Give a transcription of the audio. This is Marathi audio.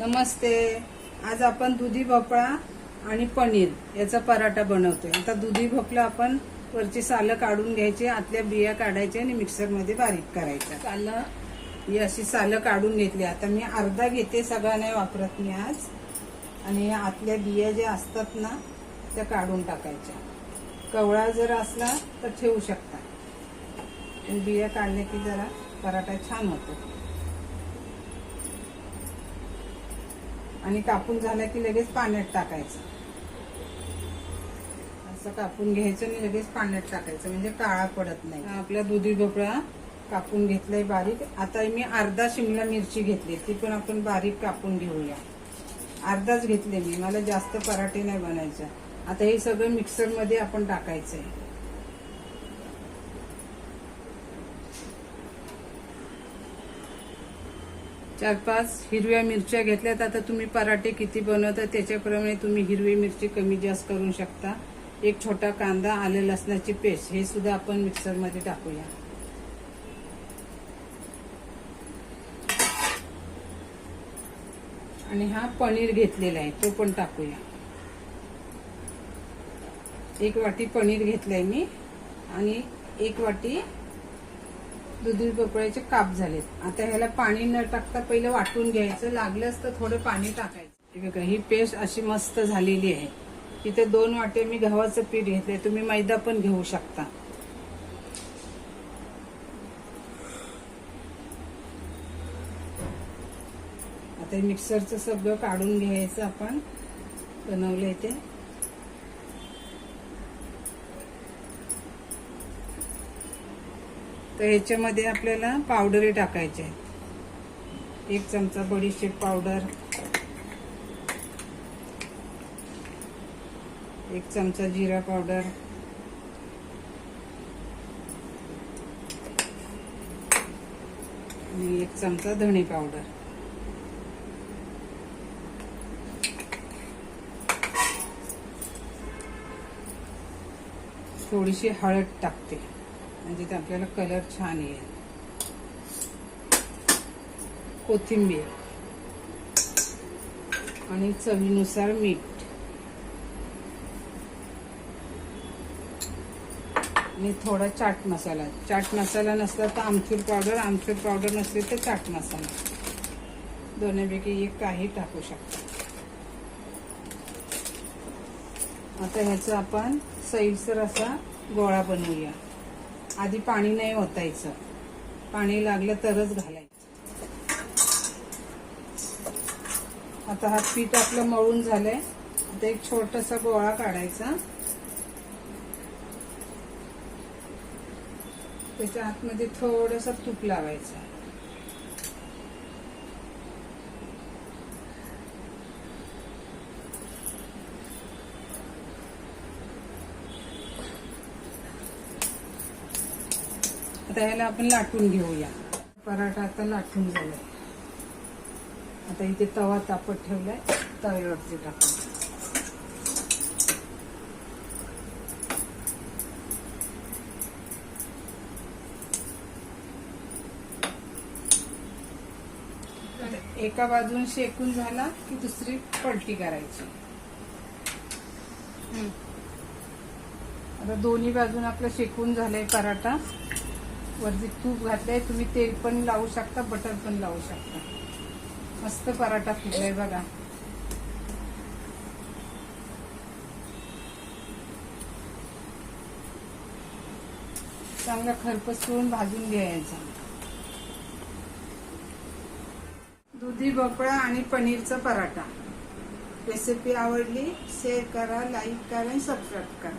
नमस्ते. आज आपण दुधी भोपळा आणि पनीर याचा पराठा बनवतोय. आता दुधी भोपळा आपण वरची सालं काढून घ्यायची आतल्या बिया काढायच्या आणि मिक्सरमध्ये बारीक करायच्या. सालं ही अशी सालं काढून घेतली. आता मी अर्धा घेते सगळा नाही वापरत मी आज. आणि आतल्या बिया ज्या असतात ना त्या काढून टाकायच्या. कवळा जर असला तर ठेवू शकता. बिया काढल्या की जरा पराठा छान होतो. आणि कापून झालं की लगेच पाण्यात टाकायचं. असं कापून घ्यायचं आणि लगेच पाण्यात टाकायचं म्हणजे काळा पडत नाही. आपला दुधी भोपळा कापून घेतलाय बारीक. आता मी अर्धा शिमला मिरची घेतली ती पण आपण बारीक कापून घेऊया. अर्धाच घेतले मी मला जास्त पराठे नाही बनायचं. आता हे सगळं मिक्सरमध्ये आपण टाकायचं आहे चार पाच हिरव्या मिरच्या घेतल्यात. आता तुम्ही पराठे किती बनवता त्याच्याप्रमाणे तुम्ही हिरवी मिरची कमी जास्त करू शकता. एक छोटा कांदा आले लसणाची पेस्ट हे सुद्धा आपण मिक्सरमध्ये टाकूया. आणि हा पनीर घेतलेला आहे तो पण टाकूया. एक वाटी पनीर घेतलंय मी. आणि एक वाटी दुधी भोपळ्याचे काप झालेत. आता ह्याला पाणी न टाकता पहिलं वाटून घ्यायचं. लागलंच तर थोडं पाणी टाकायचं. बघा ही पेस्ट अशी मस्त झालेली आहे. इथे दोन वाटे मी गव्हाचं पीठ घेतलंय. तुम्ही मैदा पण घेऊ शकता. आता हे मिक्सरचं सगळं काढून घ्यायचं आपण. बनवलंय ते. तर ह्याच्यामध्ये आपल्याला पावडरी टाकायचे आहेत. एक चमचा बडीशेप पावडर एक चमचा जिरा पावडर आणि एक चमचा धणे पावडर थोडीशी हळद टाकते. म्हणजे ते आपल्याला कलर छान येईल. कोथिंबीर. आणि चवीनुसार मीठ. आणि थोडा चाट मसाला. चाट मसाला नसला तर आमचूर पावडर आमचूर पावडर नसली तर चाट मसाला. दोन्हीपैकी एक काही टाकू शकतो. आता ह्याचं आपण सैलसर असा गोळा बनवूया. आधी पाणी नाही ओतायचं. पाणी लागलं तरच घालायचं. आता हा पीठ आपलं मळून झालंय. आता एक छोटासा गोळा काढायचा. त्याच्या आतमध्ये थोडस तूप लावायचं. आता ह्याला आपण लाटून घेऊया. पराठा आता लाटून झालाय. आता इथे तवा तापत ठेवलाय. तव्यावरती टाकून. एका बाजून शेकून झाला की दुसरी पलटी करायची. आता दोन्ही बाजून आपलं शेकून झालंय पराठा. वरती तूप घातलंय तुम्ही तेल पण लावू शकता बटर पण लावू शकता. मस्त पराठा फुगलाय बघा. चांगला खरपसून भाजून घ्यायचा दुधी भोपळा आणि पनीरचा पराठा. रेसिपी आवडली शेअर करा लाईक करा आणि सबस्क्राईब करा.